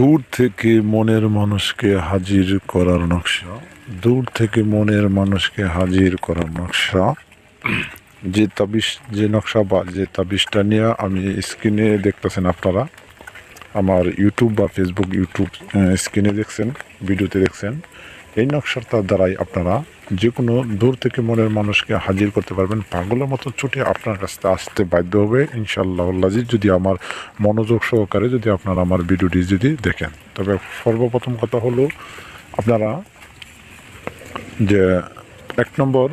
দূর থেকে মনের মানুষকে হাজির করার নকশা। দূর থেকে মনের মানুষকে হাজির করার নকশা। যে তাবিজ যে নকশা বা যে তাবিজটা নিয়ে আমি স্ক্রিনে দেখতেছেন আপনারা, আমার ইউটিউব বা ফেসবুক ইউটিউব স্ক্রিনে দেখছেন, ভিডিওতে দেখছেন, এই নকশাটার দ্বারাই আপনারা যে কোনো দূর থেকে মনের মানুষকে হাজির করতে পারবেন। পাগলের মতো ছুটে আপনার কাছে আসতে বাধ্য হবে। ইনশাল্লাহ আল্লাজি যদি আমার মনোযোগ সহকারে যদি আপনারা আমার ভিডিওটি যদি দেখেন। তবে সর্বপ্রথম কথা হলো, আপনারা যে এক নম্বর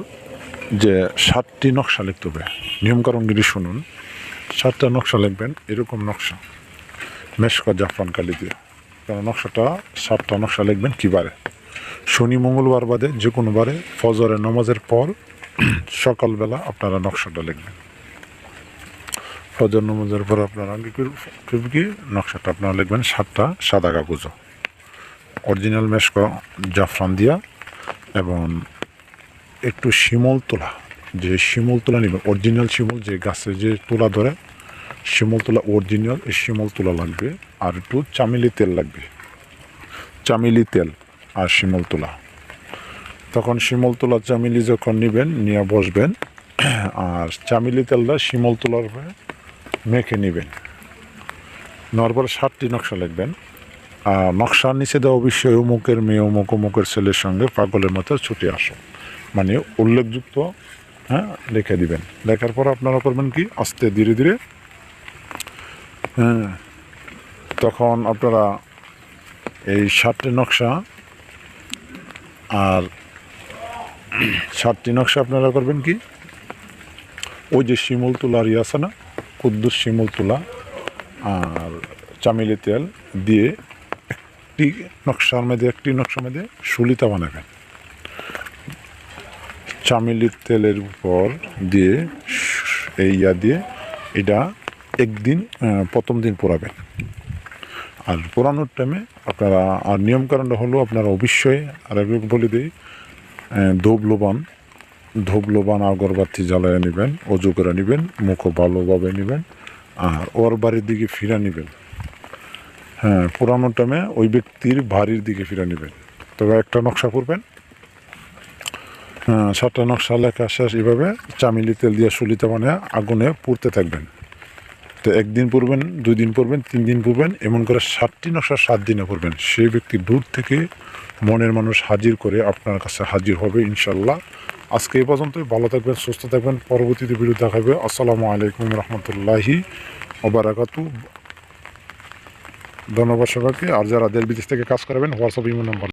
যে সাতটি নকশা লিখতে হবে। নিয়মকানুনগুলি শুনুন। সাতটা নকশা লিখবেন, এরকম নকশা। মেশকা জাফরান কালি দিয়ে কারণ নকশাটা, সাতটা নকশা লিখবেন কীবারে? শনি, মঙ্গলবার বাদে যে কোনো বারে ফজরের নামাজের পর সকালবেলা আপনারা নকশাটা লিখবেন। ফজর নামাজের পর আপনারা নকশাটা আপনারা লিখবেন সাতটা, সাদা কাগজও অরিজিনাল মেশক জাফরান দিয়া এবং একটু শিমল তোলা। যে শিমল তোলা নেবেন অরিজিনাল শিমল যে গাছে যে তোলা ধরে, শিমল তোলা অরিজিনাল, এই শিমল তোলা লাগবে। আর একটু চামেলি তেল লাগবে। চামেলি তেল। আর শিমল তোলা। তখন শিমল তোলা চামেলি যখন নেবেন, নিয়ে বসবেন, আর চামেলি তেলটা শিমল তোলার উপরে মেখে নেবেন। নেওয়ার পরে সাতটি নকশা লিখবেন। আর নকশার নিচে দেওয়া অবশ্যই অমুকের মেয়ে, অমুক অমুকের ছেলের সঙ্গে পাগলের মতো ছুটে আসো মানে উল্লেখযুক্ত হ্যাঁ লিখে দিবেন। লেখার পর আপনারা করবেন কি? আস্তে ধীরে ধীরে হ্যাঁ তখন আপনারা এই সাতটি নকশা আর সাতটি নকশা আপনারা করবেন কি? ওই যে শিমুল ইয়ে আছে না কুদ্দুস শিমুল তুলা আর চামেলি তেল দিয়ে একটি নকশার মধ্যে, একটি নকশার মধ্যে সুলিতা বানাবেন। চামেলির তেলের উপর দিয়ে এই ইয়া দিয়ে এটা একদিন প্রথম দিন পোড়াবেন। আর পুরানোর টাইমে আপনারা, আর নিয়মকানুনটা হলো আপনারা অবশ্যই আর একবার বলে দিই ধূপ লোবান লোবান আগরবাতি জ্বালায় নেবেন, অজু করে নেবেন, মুখও ভালোভাবে নেবেন, আর ওর বাড়ির দিকে ফিরে নেবেন। হ্যাঁ পুরানো টাইমে ওই ব্যক্তির বাড়ির দিকে ফিরে নেবেন। তবে একটা নকশা করবেন। হ্যাঁ সাতটা নকশা লেখা শেষ, এভাবে চামিলি তেল দিয়ে সুলিতে মানে আগুনে পুড়তে থাকবেন। তো একদিন পড়বেন দুই দিন পড়বেন তিন দিন পড়বেন, এমন করে সাতটি নকশা সাত দিনে পড়বেন। সেই ব্যক্তি দূর থেকে মনের মানুষ হাজির করে আপনার কাছে হাজির হবে ইনশাল্লাহ আজকে এই পর্যন্তই, ভালো থাকবেন, সুস্থ থাকবেন, পরবর্তীতে ভিডিও দেখাবে আসসালামু আলাইকুম রহমতুল্লাহি ওবারাকাতু। ধন্যবাদ সবাইকে, আর যারা দেশ বিদেশ থেকে কাজ করাবেন হোয়াটসঅ্যাপ ইমো নম্বর